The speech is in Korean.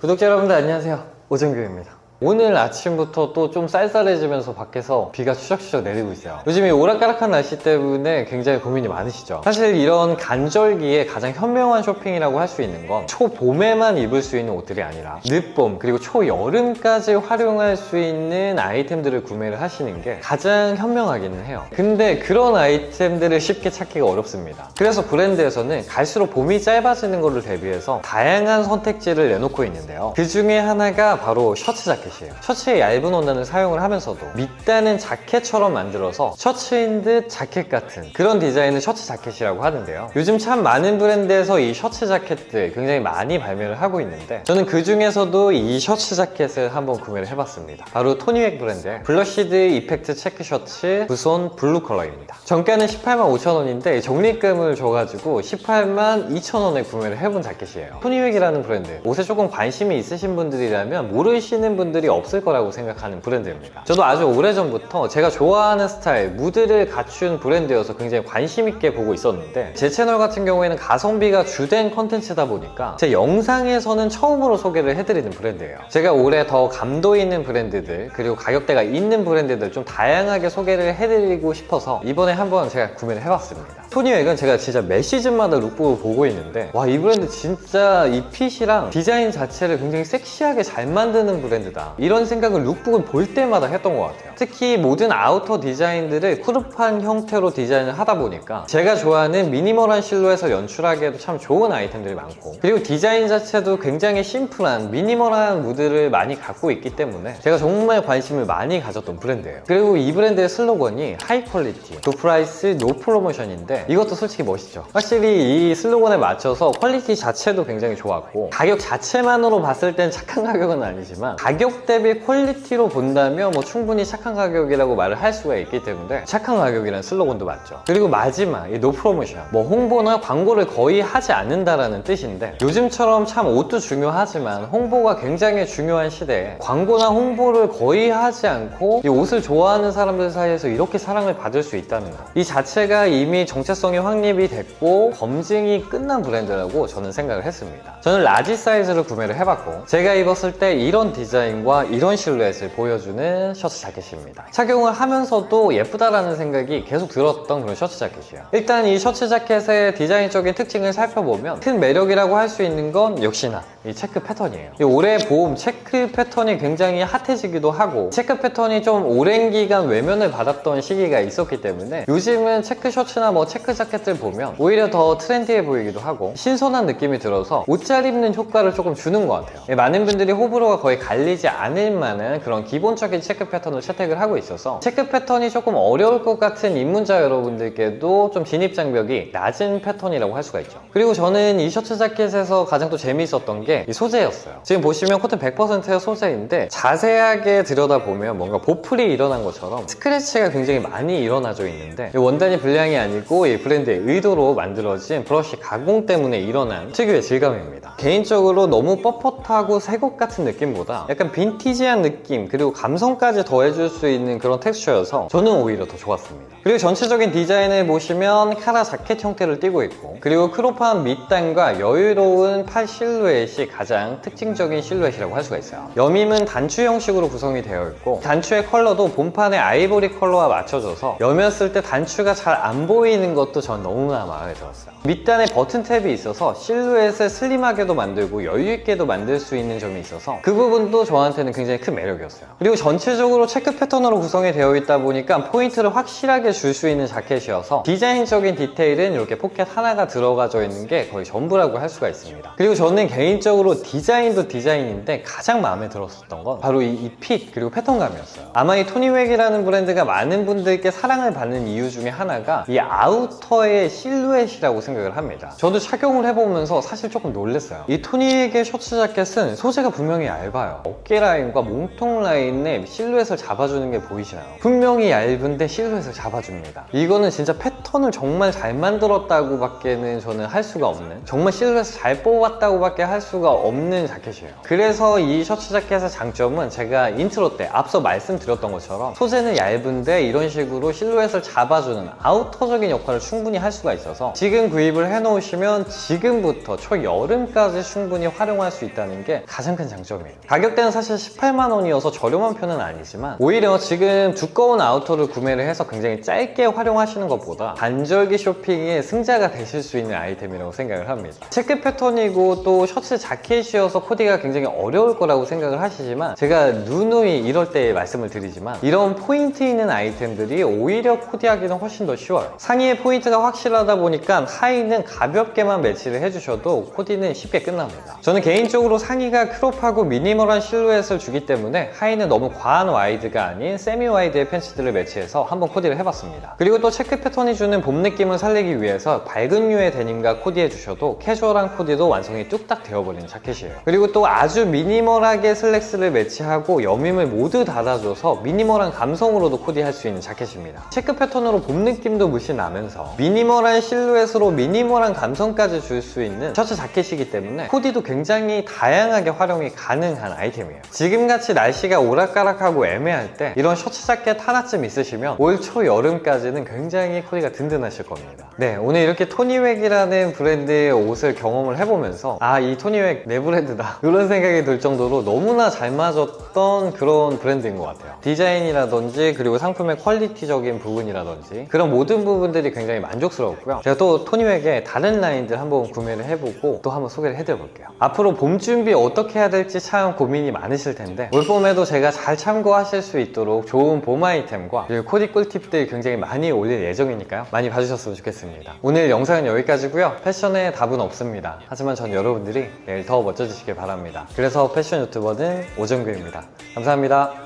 구독자 여러분들 안녕하세요. 오정규입니다 오늘 아침부터 또 좀 쌀쌀해지면서 밖에서 비가 추적추적 내리고 있어요. 요즘 이 오락가락한 날씨 때문에 굉장히 고민이 많으시죠? 사실 이런 간절기에 가장 현명한 쇼핑이라고 할 수 있는 건 초봄에만 입을 수 있는 옷들이 아니라 늦봄 그리고 초여름까지 활용할 수 있는 아이템들을 구매를 하시는 게 가장 현명하기는 해요. 근데 그런 아이템들을 쉽게 찾기가 어렵습니다. 그래서 브랜드에서는 갈수록 봄이 짧아지는 것을 대비해서 다양한 선택지를 내놓고 있는데요. 그 중에 하나가 바로 셔츠 자켓 이에요. 셔츠의 얇은 원단을 사용을 하면서도 밑단은 자켓처럼 만들어서 셔츠인 듯 자켓 같은 그런 디자인을 셔츠 자켓이라고 하는데요. 요즘 참 많은 브랜드에서 이 셔츠 자켓들 굉장히 많이 발매를 하고 있는데 저는 그 중에서도 이 셔츠 자켓을 한번 구매를 해봤습니다. 바로 토니웩 브랜드의 블러시드 이펙트 체크 셔츠 부손 블루 컬러입니다. 정가는 18만 5천 원인데 적립금을 줘가지고 18만 2천 원에 구매를 해본 자켓이에요. 토니웩이라는 브랜드 옷에 조금 관심이 있으신 분들이라면 모르시는 분들 이 없을 거라고 생각하는 브랜드입니다. 저도 아주 오래전부터 제가 좋아하는 스타일 무드를 갖춘 브랜드여서 굉장히 관심 있게 보고 있었는데 제 채널 같은 경우에는 가성비가 주된 컨텐츠다 보니까 제 영상에서는 처음으로 소개를 해드리는 브랜드예요. 제가 올해 더 감도 있는 브랜드들 그리고 가격대가 있는 브랜드들 좀 다양하게 소개를 해드리고 싶어서 이번에 한번 제가 구매를 해봤습니다. 토니웩은 제가 진짜 매 시즌마다 룩북을 보고 있는데 와 이 브랜드 진짜 이 핏이랑 디자인 자체를 굉장히 섹시하게 잘 만드는 브랜드다 이런 생각을 룩북을 볼 때마다 했던 것 같아요. 특히 모든 아우터 디자인들을 쿠르판 형태로 디자인을 하다 보니까 제가 좋아하는 미니멀한 실루엣을 연출하기에도 참 좋은 아이템들이 많고 그리고 디자인 자체도 굉장히 심플한 미니멀한 무드를 많이 갖고 있기 때문에 제가 정말 관심을 많이 가졌던 브랜드예요. 그리고 이 브랜드의 슬로건이 하이 퀄리티, 도 프라이스, 노 프로모션인데 이것도 솔직히 멋있죠. 확실히 이 슬로건에 맞춰서 퀄리티 자체도 굉장히 좋았고 가격 자체만으로 봤을 땐 착한 가격은 아니지만 가격 대비 퀄리티로 본다면 뭐 충분히 착한 가격이라고 말을 할 수가 있기 때문에 착한 가격이라는 슬로건도 맞죠. 그리고 마지막 이 노 프로모션. 뭐 홍보나 광고를 거의 하지 않는다라는 뜻인데 요즘처럼 참 옷도 중요하지만 홍보가 굉장히 중요한 시대에 광고나 홍보를 거의 하지 않고 이 옷을 좋아하는 사람들 사이에서 이렇게 사랑을 받을 수 있다는 거. 이 자체가 이미 정체성이 확립이 됐고 검증이 끝난 브랜드라고 저는 생각을 했습니다. 저는 라지 사이즈를 구매를 해봤고 제가 입었을 때 이런 디자인과 이런 실루엣을 보여주는 셔츠 자켓입니다. 착용을 하면서도 예쁘다라는 생각이 계속 들었던 그런 셔츠 자켓이에요. 일단 이 셔츠 자켓의 디자인적인 특징을 살펴보면 큰 매력이라고 할 수 있는 건 역시나 이 체크 패턴이에요. 이 올해 봄 체크 패턴이 굉장히 핫해지기도 하고 체크 패턴이 좀 오랜 기간 외면을 받았던 시기가 있었기 때문에 요즘은 체크 셔츠나 뭐 체크 자켓들 보면 오히려 더 트렌디해 보이기도 하고 신선한 느낌이 들어서 옷 잘 입는 효과를 조금 주는 것 같아요. 예, 많은 분들이 호불호가 거의 갈리지 않을 만한 그런 기본적인 체크 패턴을 채택을 하고 있어서 체크 패턴이 조금 어려울 것 같은 입문자 여러분들께도 좀 진입 장벽이 낮은 패턴이라고 할 수가 있죠. 그리고 저는 이 셔츠 자켓에서 가장 또 재미있었던 게이 소재였어요. 지금 보시면 코튼 100%의 소재인데 자세하게 들여다보면 뭔가 보풀이 일어난 것처럼 스크래치가 굉장히 많이 일어나져 있는데 이 원단이 불량이 아니고 이 브랜드의 의도로 만들어진 브러쉬 가공 때문에 일어난 특유의 질감입니다. 개인적으로 너무 뻣뻣하고 새것 같은 느낌보다 약간 빈티지한 느낌 그리고 감성까지 더해줄 수 있는 그런 텍스처여서 저는 오히려 더 좋았습니다. 그리고 전체적인 디자인을 보시면 카라 자켓 형태를 띠고 있고 그리고 크롭한 밑단과 여유로운 팔 실루엣이 가장 특징적인 실루엣이라고 할 수가 있어요. 여밈은 단추 형식으로 구성이 되어 있고 단추의 컬러도 본판의 아이보리 컬러와 맞춰져서 여몄을 때 단추가 잘 안 보이는 것도 전 너무나 마음에 들었어요. 밑단에 버튼 탭이 있어서 실루엣을 슬림하게도 만들고 여유있게도 만들 수 있는 점이 있어서 그 부분도 저한테는 굉장히 큰 매력이었어요. 그리고 전체적으로 체크 패턴으로 구성이 되어 있다 보니까 포인트를 확실하게 줄 수 있는 자켓이어서 디자인적인 디테일은 이렇게 포켓 하나가 들어가져 있는 게 거의 전부라고 할 수가 있습니다. 그리고 저는 개인적으로 디자인도 디자인인데 가장 마음에 들었었던 건 바로 이 핏 그리고 패턴감이었어요. 아마 이 토니웩이라는 브랜드가 많은 분들께 사랑을 받는 이유 중에 하나가 이 아우터의 실루엣이라고 생각을 합니다. 저도 착용을 해보면서 사실 조금 놀랐어요. 이 토니에게 셔츠 자켓은 소재가 분명히 얇아요. 어깨 라인과 몸통 라인에 실루엣을 잡아주는 게 보이시나요? 분명히 얇은데 실루엣을 잡아줍니다. 이거는 진짜 패턴 을 정말 잘 만들었다고 밖에는 저는 할 수가 없는 정말 실루엣을 잘 뽑았다고 밖에 할 수가 없는 자켓이에요. 그래서 이 셔츠 자켓의 장점은 제가 인트로 때 앞서 말씀드렸던 것처럼 소재는 얇은데 이런 식으로 실루엣을 잡아주는 아우터적인 역할을 충분히 할 수가 있어서 지금 구입을 해놓으시면 지금부터 초여름까지 충분히 활용할 수 있다는 게 가장 큰 장점이에요. 가격대는 사실 18만 원이어서 저렴한 편은 아니지만 오히려 지금 두꺼운 아우터를 구매를 해서 굉장히 짧게 활용하시는 것보다 반절기 쇼핑의 승자가 되실 수 있는 아이템이라고 생각을 합니다. 체크 패턴이고 또 셔츠 자켓이어서 코디가 굉장히 어려울 거라고 생각을 하시지만 제가 누누이 이럴 때 말씀을 드리지만 이런 포인트 있는 아이템들이 오히려 코디하기는 훨씬 더 쉬워요. 상의의 포인트가 확실하다 보니까 하의는 가볍게만 매치를 해주셔도 코디는 쉽게 끝납니다. 저는 개인적으로 상의가 크롭하고 미니멀한 실루엣을 주기 때문에 하의는 너무 과한 와이드가 아닌 세미 와이드의 팬츠들을 매치해서 한번 코디를 해봤습니다. 그리고 또 체크 패턴이 주는 봄 느낌을 살리기 위해서 밝은 류의 데님과 코디해 주셔도 캐주얼한 코디도 완성이 뚝딱 되어버리는 자켓이에요. 그리고 또 아주 미니멀하게 슬랙스를 매치하고 여밈을 모두 닫아줘서 미니멀한 감성으로도 코디할 수 있는 자켓입니다. 체크 패턴으로 봄 느낌도 물씬 나면서 미니멀한 실루엣으로 미니멀한 감성까지 줄 수 있는 셔츠 자켓이기 때문에 코디도 굉장히 다양하게 활용이 가능한 아이템이에요. 지금같이 날씨가 오락가락하고 애매할 때 이런 셔츠 자켓 하나쯤 있으시면 올 초 여름까지는 굉장히 코디가 든든하실 겁니다. 네 오늘 이렇게 토니웩이라는 브랜드의 옷을 경험을 해보면서 아 이 토니웩 내 브랜드다. 이런 생각이 들 정도로 너무나 잘 맞았던 그런 브랜드인 것 같아요. 디자인이라든지 그리고 상품의 퀄리티적인 부분이라든지 그런 모든 부분들이 굉장히 만족스러웠고요. 제가 또 토니웩의 다른 라인들 한번 구매를 해보고 또 한번 소개를 해드려 볼게요. 앞으로 봄 준비 어떻게 해야 될지 참 고민이 많으실 텐데 올봄에도 제가 잘 참고하실 수 있도록 좋은 봄 아이템과 그리고 코디 꿀팁들 굉장히 많이 올릴 예정이 니까요. 많이 봐주셨으면 좋겠습니다. 오늘 영상은 여기까지고요. 패션에 답은 없습니다. 하지만 전 여러분들이 내일 더 멋져지시길 바랍니다. 그래서 패션 유튜버는 오정규입니다. 감사합니다